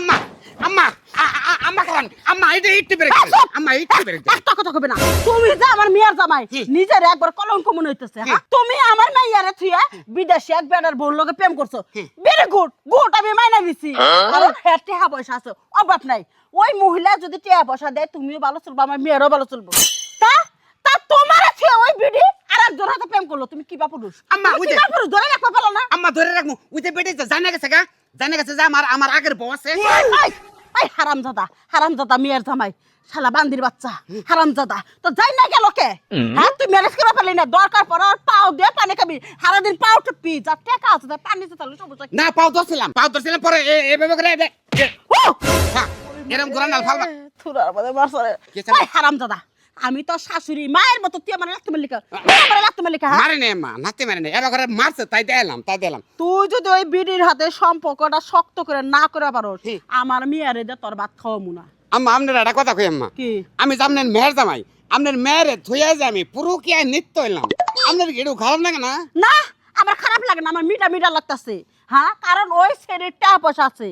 আম্মা আম্মা আম্মা খান আম্মা এটা একটু বেড়ে চুপ! আম্মা একটু বেড়ে একটা কথা কবে না? তুমি যে আমার মেয়ের জামাই নিজের একবার কলঙ্ক মনে হইতেছে হ্যাঁ? তুমি আমার মেয়েরে থুয়া বিদেশে এক বেড়ার বউর লগে প্রেম করছ। ভেরি গুড গুড আমি মাইনা দিছি। কারণ হ্যাঁ টেহা পয়সা আছে অভাব নাই। ওই মহিলা যদি টেহা পয়সা দেয় তুমিও ভালো চলবো আমার মেয়েরও ভালো চলবো। তা? তা তোমার থুয়া ওই বিডি আর একজন হাতে প্রেম করল তুমি কি বা পুরুষ? আম্মা, ওই যে- পুরুষ? ধরে রাখতে পারল না। আম্মা ধরে রাখব। ওই যে বেটে জানা গেছে গা জানা গেছে যে আমার আমার আগের বউ আছে। এই হারামজাদা হারামজাদা মেয়ের জামাই শালা বান্দির বাচ্চা হারামজাদা। তো যাই না গেল কে? হ্যাঁ তুই ম্যানেজ করে পারলি না দরকার পড়ে আর পাও দিয়ে পানি খাবি। সারাদিন পাও টুপি যা টাকা আছে তার পানি তো তাহলে সমস্যা না পাও ধরছিলাম পাও ধরছিলাম পরে এভাবে করে ও! হ্যাঁ, এরকম করে নাল ফালবা। থুরার মধ্যে মারছরে। ওই হারামজাদা। আমি তো শাশুড়ি মায়ের মতো তুই আমার লাগতে মালিকা। তুই আমার লাগতে মালিকা হ্যাঁ? মারে নে মা নাতে মারে নে। এবার ঘরে মারছে তাই দেলাম তাই দেলাম তুই যদি ওই বিড়ির হাতে সম্পর্কটা শক্ত করে না করে পারো? আমার মেয়েরে দে তোর ভাত খাওয়াবো না। আম্মা আপনার একটা কথা কই আম্মা? কি? আমি যে আপনার মেয়ের জামাই আপনার মেয়েরে ধুয়ে যে আমি পুরো কি আর নিত্য হইলাম আপনার গেড়ু খারাপ লাগে না? না আমার খারাপ লাগে না আমার মিঠা মিঠা লাগতাছে। হ্যাঁ? কারণ ওই ছেলের টাকা পয়সা আছে।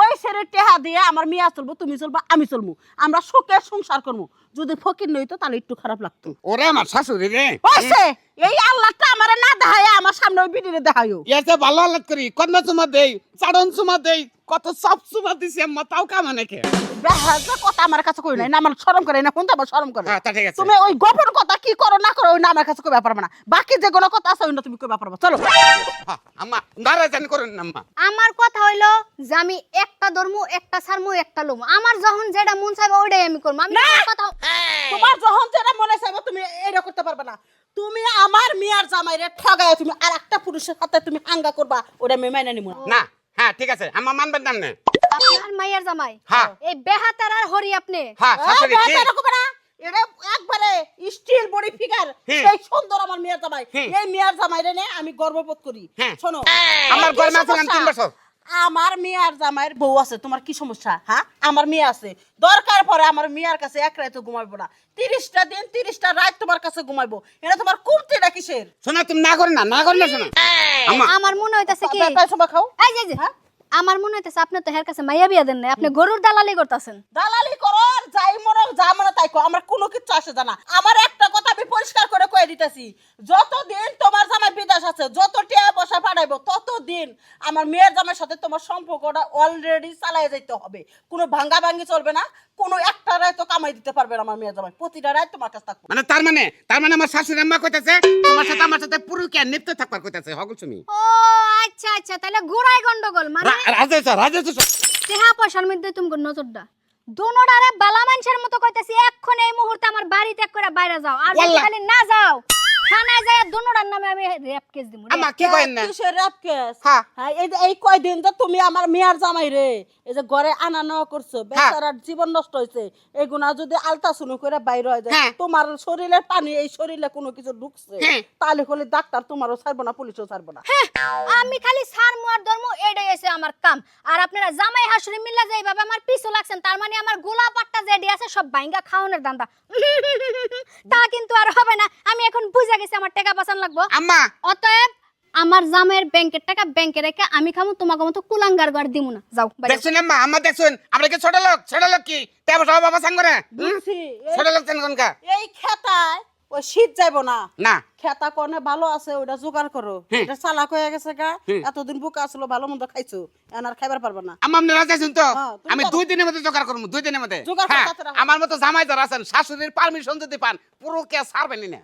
ওই ছেলের টাকা দিয়ে আমার মিয়া চলবো তুমি চলবো আমি চলবো আমরা সুখে সংসার করব যদি ফকির নই তো তাহলে একটু খারাপ লাগতো। ওরে আমার শাশুড়ি রে। ওইসে এই আল্লাহটা আমার না দেখায় আমার সামনে ওই বিড়িরে দেখায়ও। ইয়ার ভালো হালাত করি কন্যা চুমা দেই চারণ চুমা দেই কত সব চুমা দিছি আম্মা তাও কামা নাকি? বেহাজা কথা আমার কাছে কই নাই না আমার শরম করে না কোনটা আমার শরম করে। ঠিক আছে। তুমি ওই গোপন কথা কি করো না করো ওই না আমার কাছে কই ব্যাপার না। বাকি যে কথা আছে ওই না তুমি কই ব্যাপার চলো। আম্মা নারাজ জানি করেন না আম্মা। আমার কথা হইল যে আমি একটা ধর্ম একটা সারমু একটা লোম। আমার যখন যেটা মন চাইবে ওইটাই আমি করব। আমি কথা তোমার যখন যেটা মনে চাইবে তুমি এটা করতে পারবে না। তুমি আমার মিয়ার জামাইরে ঠগায় তুমি আর একটা পুরুষের সাথে তুমি হাঙ্গা করবা ওটা আমি মাইনা নিব না না হ্যাঁ ঠিক আছে। আম্মা মানবেন না আপনার মাইয়ার জামাই। হ্যাঁ। এই বেহাতার আর হরি আপনি। হ্যাঁ শাশুড়ি কি? এটা একবারে স্টিল বডি ফিগার সেই সুন্দর আমার মিয়ার জামাই। হুম। এই মিয়ার জামাইরে নে আমি গর্ববোধ করি। হ্যাঁ। শোনো আমার কি ঘরে তিন বছর। আমার মিয়ার জামাইয়ের বউ আছে তোমার কি সমস্যা? হ্যাঁ আমার মেয়ে আছে। দরকার পরে আমার মিয়ার কাছে এক রাতে ঘুমাইবো না। তিরিশটা দিন তিরিশটা রাত তোমার কাছে ঘুমাইবো। এটা তোমার কুমতিটা কিসের শোনা তুমি না করেন না না করেন না শোনা আমার মনে হইতাছে কি? তাই সবাই খাও। এই যে যে, আমার মনে হইতেছে আপনি তো হের কাছে মাইয়া বিয়া দেন না আপনি গরুর দালালি করতেছেন। দালালি করার, যাই মনে যা মনে তাই কো আমার কোনো কিছু আসে জানা আমার একটা কথা আমি পরিষ্কার করে কয়ে দিতেছি, যতদিন তোমার জামাই বিদেশ আছে, যত টিয়া পয়সা পাঠাইবো ততদিন আমার মেয়ের জামাইয়ের সাথে তোমার সম্পর্কটা অলরেডি চালাই যাইতে হবে। কোনো ভাঙ্গা ভাঙ্গি চলবে না কোনো একটা রায় তো কামাই দিতে পারবে না আমার মেয়ের জামাই প্রতিটা রায় তোমার কাছে থাকবে। মানে তার মানে তার মানে আমার শাশুড়ি আম্মা কইতাছে তোমার সাথে আমার সাথে পুরো কি নিত্য থাকবার কইতাছে হগল তুমি ও আচ্ছা আচ্ছা তাহলে গোড়াই গন্ডগোল মানে রাজে স্যার রাজে স্যার। টেহা পয়সার মধ্যে তুমি নজরটা দোনোটারে বালা মানুষের মতো কইতাছি এক্ষণ এই মুহূর্তে আমার বাড়ি ত্যাগ করে বাইরে যাও আর খালি না যাও। থানায় যায় দোনোটার নামে আমি রেপ কেস দিব আম্মা কি কইন না কিসের রাত কেস? হ্যাঁ। এই যে এই কয়দিন তো তুমি আমার মেয়ার জামাই রে এই যে ঘরে আনা নেওয়া করছ হ্যাঁ। বেচারার জীবন নষ্ট হয়েছে এগুনা যদি আলতা শুনু করে বাইরে হয়ে যায় হ্যাঁ। তোমার শরীরের পানি এই শরীরে কোনো কিছু ঢুকছে হ্যাঁ। তাহলে হলে ডাক্তার তোমারও ছাড়বো না পুলিশও ছাড়বো না হ্যাঁ, আমি খালি সার মুয়ার ধর্ম এটাই এসে আমার কাম আর আপনারা জামাই হাসুরি মিল্লা যে এইভাবে আমার পিছু লাগছেন তার মানে আমার গোলাপাট্টা যেডি আছে সব বাইঙ্গা খাওয়ানোর দান্দা তা কিন্তু আর হবে না আমি বুঝা গেছে আমার টাকা বাঁচান লাগবো। আম্মা। অতএব আমার জামাইয়ের ব্যাংকের টাকা ব্যাংকে রেখে আমি খামু তোমাকে মতো কুলাঙ্গার গার দিমু না। যাও দেখছেন আম্মা? আম্মা দেখছেন? আমরা কি ছোট লোক? ছোট লোক কি? তেব সব বাবা সাঙ্গরে বুঝছি ছোট লোক চেন কোনকা? এই খেতায় ওই শীত যাইবো না। না। খেতা কনে ভালো আছে ওটা জোগাড় করো। এটা চালাক হয়ে গেছে গা। এতদিন বুকা আসলো ভালো মন্দ খাইছো। এখন আর খাইবার পারবে না। আম্মা আপনি রাজি আছেন তো? হ্যাঁ, আমি দুই দিনের মধ্যে জোগাড় করব দুই দিনের মধ্যে। জোগাড় হ্যাঁ করতে আমার মতো জামাই যারা আছেন শাশুড়ির পারমিশন যদি পান পুরো কে ছাড়বেন না।